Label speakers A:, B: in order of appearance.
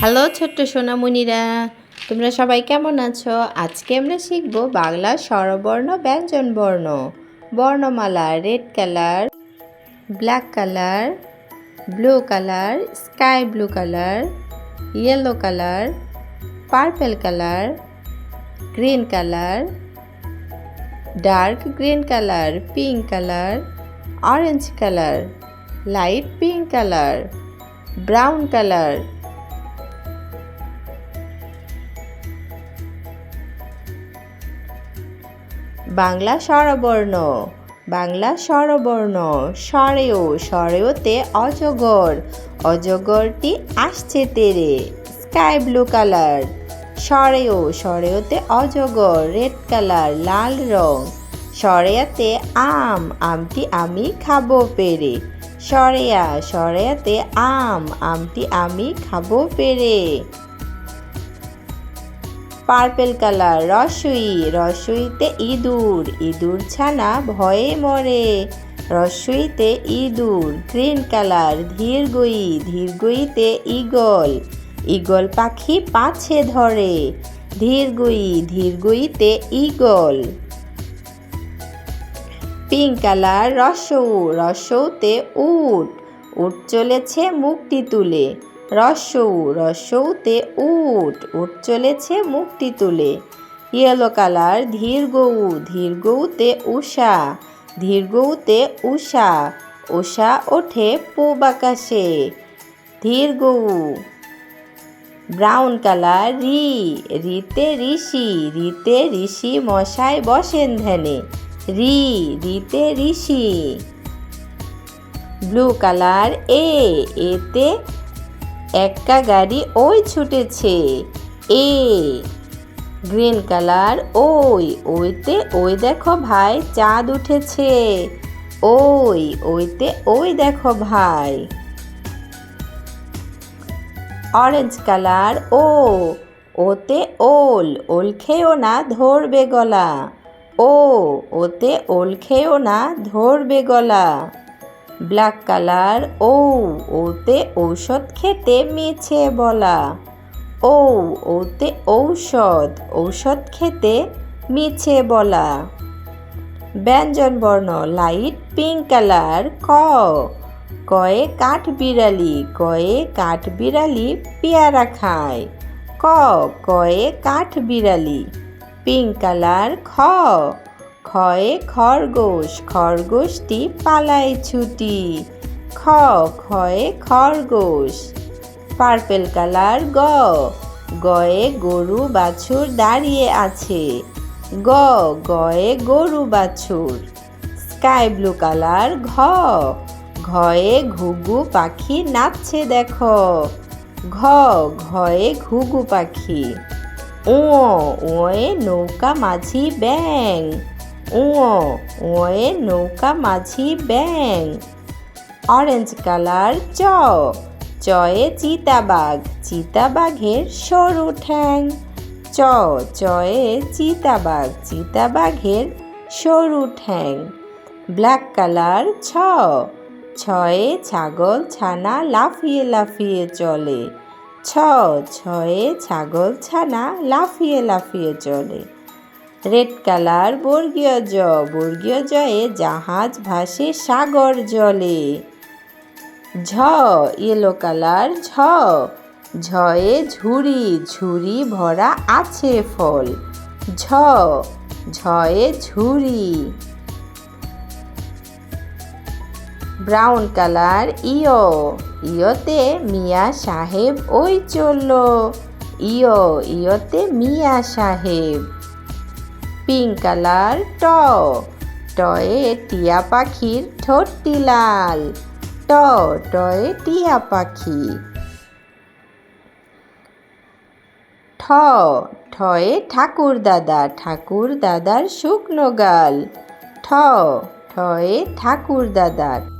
A: Hello ছোট্ট সোনামণিরা, তোমরা সবাই কেমন আছো? আজকে আমরা শিখব বাংলা স্বরবর্ণ, ব্যঞ্জন বর্ণ। বর্ণমালা red colour, black colour, blue colour, sky blue colour, yellow colour, purple colour, green colour, dark green colour, pink colour, orange colour, light pink colour, brown colour Bangla স্বরবর্ণ। বাংলা স্বরবর্ণ। স্বরেও, স্বরেওতে অজগর। অজগরটি আসছে তেরে। Sky blue colour. স্বরেও, স্বরেওতে অজগর। রেড কালার, লাল রং। সরেয়াতে আম। আমটি আমি খাব পেরে। সরেয়া সরেয়াতে আম। আমটি আমি খাব পেরে। পার্পেল কালার, রসুই, রসুইতে ইঁদুর ইঁদুর ছানা ভয়ে মরে, রসুইতে ইঁদুর, গ্রিন কালার, ধীরগই, ধীরগইতে ইগল ইগল পাখি পাছে ধরে, ধীরগই, ধীরগইতে ইগল পিঙ্ক কালার, রসৌ, রসৌতে উট উট চলেছে মুখটি তুলে রসৌ, রসৌতে উট উট চলেছে মুখটি তুলে। ইয়েলো কালার ধীর গৌ ধীর গৌতে উষা ধীর গৌতে উষা উষা ওঠে পূব আকাশে। ধীর গৌ ব্রাউন কালার, রি, রিতে ঋষি রিতে ঋষি মশাই বসেন ধ্যানে। রি, রিতে ঋষি। ব্লু কালার, এ, এতে একটা গাড়ি ওই ছুটেছে। এ, গ্রিন কালার, ওই, ওইতে, ওই দেখো ভাই, চাঁদ উঠেছে। ওই, ওইতে, ওই দেখো ভাই। অরেঞ্জ কালার, ও, ওতে ওল ওল খেয়েও না ধরবে গলা। ও, ওতে ওল খেয়েও না ধরবে গলা। ব্ল্যাক কালার ও ওতে ঔষধ খেতে মিছে বলা। ও ওতে ঔষধ ঔষধ খেতে মিছে বলা। ব্যঞ্জন বর্ণ, লাইট পিঙ্ক কালার, ক। কয়ে কাঠ বিড়ালি, কয়ে কাঠ বিড়ালি পেয়ারা খায়। ক, কয়ে কাঠ বিড়ালি, পিঙ্ক কালার, খ। খয়ে খরগোশ, খরগোশটি পালায় ছুটি। খ খয়ে খরগোশ। পার্পেল কালার গ, গয়ে গরু বাছুর দাঁড়িয়ে আছে। গ, গয়ে গরু বাছুর। স্কাই ব্লু কালার ঘ, ঘয়ে ঘুঘু পাখি নাচছে দেখো। ঘ, ঘয়ে ঘুঘু পাখি। ও ওয়ে নৌকা মাঝি ব্যাং। উঁ ওয়ে নৌকা মাঝি ব্যাং। অরেঞ্জ কালার চ চয়ে চিতাবাঘ, চিতাবাঘের সরু ঠ্যাং। চ চয়ে চিতাবাঘ, চিতাবাঘের সরু ঠ্যাং। ব্ল্যাক কালার ছ ছয়ে ছাগল ছানা লাফিয়ে লাফিয়ে চলে। ছ ছয়ে ছাগল ছানা লাফিয়ে লাফিয়ে চলে। রেড কালার বর্গীয় জ, বর্গীয় জয়ে জাহাজ ভাসে সাগর জলে। ঝ, ইয়েলো কালার ঝ, ঝয়ে ঝুড়ি ঝুড়ি ভরা আছে ফল। ঝ, ঝয়ে ঝুড়ি। ব্রাউন কালার ইয়, ইয়তে মিয়া সাহেব ওই চলল। ইয়, ইয়তে মিয়া সাহেব। পিঙ্ক কালার ট টয়ে টিয়া পাখির ঠোঁটটি লাল ট, টয়ে টিয়া পাখি। ঠ, ঠয়ে ঠাকুর দাদা, ঠাকুর দাদার শুকনো গাল। ঠ, ঠয়ে ঠাকুর দাদার